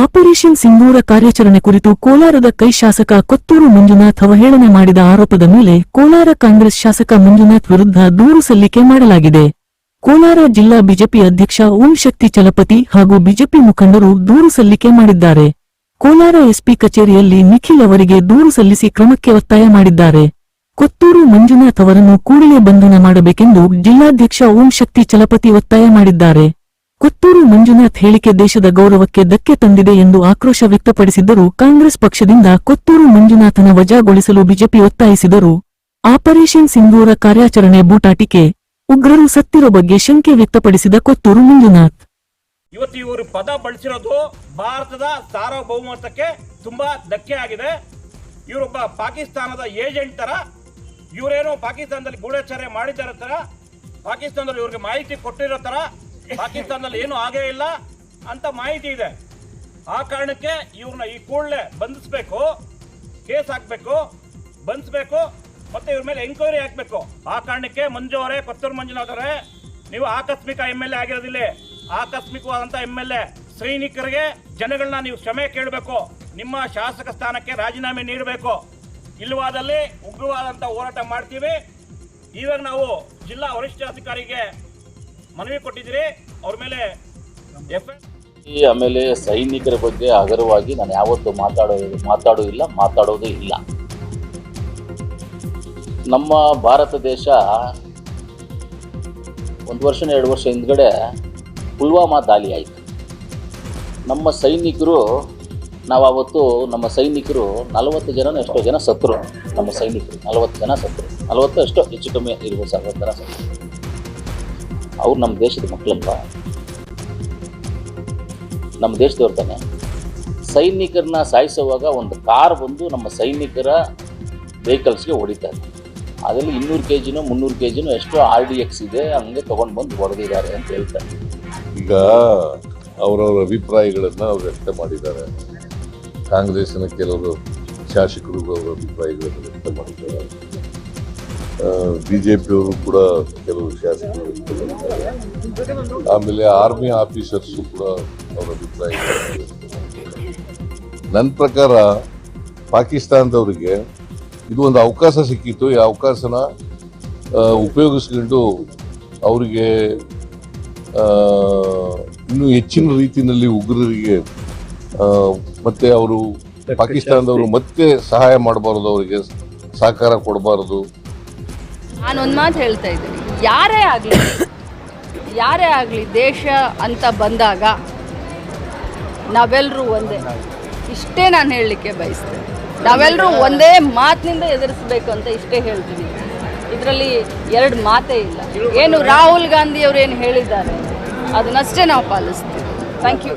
Operation ಸಿಂಧೂರ ಕಾರ್ಯಾಚರಣೆ ಕುರಿತು ಕೋಲಾರದ ಕೈ ಶಾಸಕ ಕೊತ್ತೂರು ಮಂಜುನಾಥ್ ಅವಹೇಳನೆ ಮಾಡಿದ ಆರೋಪದ ಮೇಲೆ ಕೋಲಾರ ಕಾಂಗ್ರೆಸ್ ಶಾಸಕ ಮಂಜುನಾಥ್ ವಿರುದ್ಧ ದೂರು ಸಲ್ಲಿಕೆ ಮಾಡಲಾಗಿದೆ. ಕೋಲಾರ ಜಿಲ್ಲಾ ಬಿಜೆಪಿ ಅಧ್ಯಕ್ಷ ಓಂ ಶಕ್ತಿ ಚಲಪತಿ ಹಾಗೂ ಬಿಜೆಪಿ ಮುಖಂಡರು ದೂರು ಸಲ್ಲಿಕೆ ಮಾಡಿದ್ದಾರೆ. ಕೋಲಾರ ಎಸ್ಪಿ ಕಚೇರಿಯಲ್ಲಿ ನಿಖಿಲ್ ಅವರಿಗೆ ದೂರು ಸಲ್ಲಿಸಿ ಕ್ರಮಕ್ಕೆ ಒತ್ತಾಯ ಮಾಡಿದ್ದಾರೆ. ಕೊತ್ತೂರು ಮಂಜುನಾಥ್ ಅವರನ್ನು ಕೂಡಲೇ ಬಂಧನ ಮಾಡಬೇಕೆಂದು ಜಿಲ್ಲಾಧ್ಯಕ್ಷ ಓಂ ಶಕ್ತಿ ಚಲಪತಿ ಒತ್ತಾಯ ಮಾಡಿದ್ದಾರೆ. ಕೊತ್ತೂರು ಮಂಜುನಾಥ್ ಹೇಳಿಕೆ ದೇಶದ ಗೌರವಕ್ಕೆ ಧಕ್ಕೆ ತಂದಿದೆ ಎಂದು ಆಕ್ರೋಶ ವ್ಯಕ್ತಪಡಿಸಿದ್ದರು ಕಾಂಗ್ರೆಸ್ ಪಕ್ಷದಿಂದ ಕುತ್ತೂರು ಮಂಜುನಾಥನ ವಜಾಗೊಳಿಸಲು ಬಿಜೆಪಿ ಒತ್ತಾಯಿಸಿದರು ಆಪರೇಷನ್ ಸಿಂಧೂರ ಕಾರ್ಯಾಚರಣೆ ಬೂಟಾಟಿಕೆ, ಉಗ್ರರು ಸತ್ತಿರೋ ಬಗ್ಗೆ ಶಂಕೆ ವ್ಯಕ್ತಪಡಿಸಿದ ಕೊತ್ತೂರು ಮಂಜುನಾಥ್. ಇವತ್ತು ಇವರು ಪದ ಬಳಸಿರೋದು ಭಾರತದ ಸಾರ್ವಭೌಮತ್ವಕ್ಕೆ ತುಂಬಾ ಧಕ್ಕೆ ಆಗಿದೆ. ಇವರೊಬ್ಬ ಪಾಕಿಸ್ತಾನದ ಏಜೆಂಟ್ ತರ, ಇವರೇನೋ ಪಾಕಿಸ್ತಾನದಲ್ಲಿ ಗೂಢಚಾರ್ಯ ಮಾಡಿದ್ದಾರೆ ತರ, ಪಾಕಿಸ್ತಾನದಲ್ಲಿ ಇವ್ರಿಗೆ ಮಾಹಿತಿ ಕೊಟ್ಟಿರೋ ತರ ಪಾಕಿಸ್ತಾನದಲ್ಲಿ ಏನು ಆಗೇ ಇಲ್ಲ ಅಂತ ಮಾಹಿತಿ ಇದೆ. ಆ ಕಾರಣಕ್ಕೆ ಇವ್ರನ್ನ ಈ ಕೂಡಲೇ ಬಂಧಿಸ್ಬೇಕು, ಕೇಸ್ ಹಾಕ್ಬೇಕು, ಬಂಧಿಸ್ಬೇಕು, ಮತ್ತೆ ಇವ್ರ ಮೇಲೆ ಎಂಕ್ವೈರಿ ಹಾಕ್ಬೇಕು. ಆ ಕಾರಣಕ್ಕೆ ಮಂಜು ಅವರೇ, ಕೊತ್ತೂರು ಮಂಜುನಾಥ್ ಅವರೇ, ನೀವು ಆಕಸ್ಮಿಕ ಎಂ ಎಲ್ ಎ ಆಗಿರೋದಿಲ್ಲ ಆಕಸ್ಮಿಕವಾದಂತ ಎಂ ಎಲ್ ಎ ಸೈನಿಕರಿಗೆ ಜನಗಳನ್ನ ನೀವು ಕ್ಷಮೆ ಕೇಳಬೇಕು, ನಿಮ್ಮ ಶಾಸಕ ಸ್ಥಾನಕ್ಕೆ ರಾಜೀನಾಮೆ ನೀಡಬೇಕು. ಇಲ್ಲವಾದಲ್ಲಿ ಉಗ್ರವಾದಂತ ಹೋರಾಟ ಮಾಡ್ತೀವಿ. ಇವಾಗ ನಾವು ಜಿಲ್ಲಾ ವರಿಷ್ಠಾಧಿಕಾರಿಗೆ ಮನವಿ ಕೊಟ್ಟಿದ್ದೀರಿ, ಅವ್ರ ಮೇಲೆ ಆಮೇಲೆ ಸೈನಿಕರ ಬಗ್ಗೆ ಅಗರವಾಗಿ ನಾನು ಯಾವತ್ತೂ ಮಾತಾಡೋ ಮಾತಾಡೋ ಇಲ್ಲ, ಮಾತಾಡೋದು ಇಲ್ಲ. ನಮ್ಮ ಭಾರತ ದೇಶ ಒಂದು ವರ್ಷ ಎರಡು ವರ್ಷ ಹಿಂದ್ಗಡೆ ಪುಲ್ವಾಮಾ ದಾಳಿ ಆಯಿತು. ನಮ್ಮ ಸೈನಿಕರು ನಾವು ಅವತ್ತು ನಮ್ಮ ಸೈನಿಕರು ನಲವತ್ತು ಜನ ಎಷ್ಟೋ ಜನ ಸತ್ರು. ನಮ್ಮ ಸೈನಿಕರು ನಲವತ್ತು ಜನ ಸತ್ರು. ನಲವತ್ತು ಎಷ್ಟೋ ಹೆಚ್ಚು ಕಮ್ಮಿ ಇರ್ಬೋದು ಸಾವಿರ ಜನ ಸತ್ರು. ಅವ್ರು ನಮ್ಮ ದೇಶದ ಮಕ್ಕಳಲ್ವಾ? ನಮ್ಮ ದೇಶದವ್ರ ತಾನೆ. ಸೈನಿಕರನ್ನ ಸಾಯಿಸುವಾಗ ಒಂದು ಕಾರ್ ಬಂದು ನಮ್ಮ ಸೈನಿಕರ ವೆಹಿಕಲ್ಸ್ಗೆ ಹೊಡಿತಾರೆ. ಅದರಲ್ಲಿ ಇನ್ನೂರು ಕೆ ಜಿನೋ ಮುನ್ನೂರು ಕೆ ಜಿನೋ ಎಷ್ಟೋ ಆರ್ ಡಿ ಎಕ್ಸ್ ಇದೆ, ಹಂಗೆ ತೊಗೊಂಡು ಬಂದು ಹೊಡೆದಿದ್ದಾರೆ ಅಂತ ಹೇಳ್ತಾರೆ. ಈಗ ಅವರವರ ಅಭಿಪ್ರಾಯಗಳನ್ನು ಅವ್ರು ವ್ಯಕ್ತ ಮಾಡಿದ್ದಾರೆ. ಕಾಂಗ್ರೆಸ್ನ ಕೆಲವರು ಶಾಸಕರು ಅವರ ಅಭಿಪ್ರಾಯಗಳನ್ನು ವ್ಯಕ್ತ ಮಾಡಿದ್ದಾರೆ. ಬಿ ಜೆ ಪಿಯವರು ಕೂಡ ಕೆಲವು ಶಾಸಕರು ಆಮೇಲೆ ಆರ್ಮಿ ಆಫೀಸರ್ಸ್ ಕೂಡ ಅವರ ಅಭಿಪ್ರಾಯ ನನ್ನ ಪ್ರಕಾರ ಪಾಕಿಸ್ತಾನದವರಿಗೆ ಇದು ಒಂದು ಅವಕಾಶ ಸಿಕ್ಕಿತ್ತು. ಈ ಅವಕಾಶನ ಉಪಯೋಗಿಸ್ಕೊಂಡು ಅವರಿಗೆ ಇನ್ನೂ ಹೆಚ್ಚಿನ ರೀತಿಯಲ್ಲಿ ಉಗ್ರರಿಗೆ ಮತ್ತೆ ಅವರು ಪಾಕಿಸ್ತಾನದವರು ಮತ್ತೆ ಸಹಾಯ ಮಾಡಬಾರದು, ಅವರಿಗೆ ಸಹಕಾರ ಕೊಡಬಾರದು. ನಾನು ಒಂದು ಮಾತು ಹೇಳ್ತಾ ಇದ್ದೀನಿ. ಯಾರೇ ಆಗಲಿ ಯಾರೇ ಆಗಲಿ ದೇಶ ಅಂತ ಬಂದಾಗ ನಾವೆಲ್ಲರೂ ಒಂದೇ. ಇಷ್ಟೇ ನಾನು ಹೇಳಲಿಕ್ಕೆ ಬಯಸ್ತೇನೆ. ನಾವೆಲ್ಲರೂ ಒಂದೇ ಮಾತಿನಿಂದ ಎದುರಿಸ್ಬೇಕು ಅಂತ ಇಷ್ಟೇ ಹೇಳ್ತೀನಿ. ಇದರಲ್ಲಿ ಎರಡು ಮಾತೇ ಇಲ್ಲ. ಏನು ರಾಹುಲ್ ಗಾಂಧಿ ಅವರು ಏನು ಹೇಳಿದ್ದಾರೆ, ಅದನ್ನಷ್ಟೇ ನಾವು ಪಾಲಿಸ್ತೀವಿ. Thank you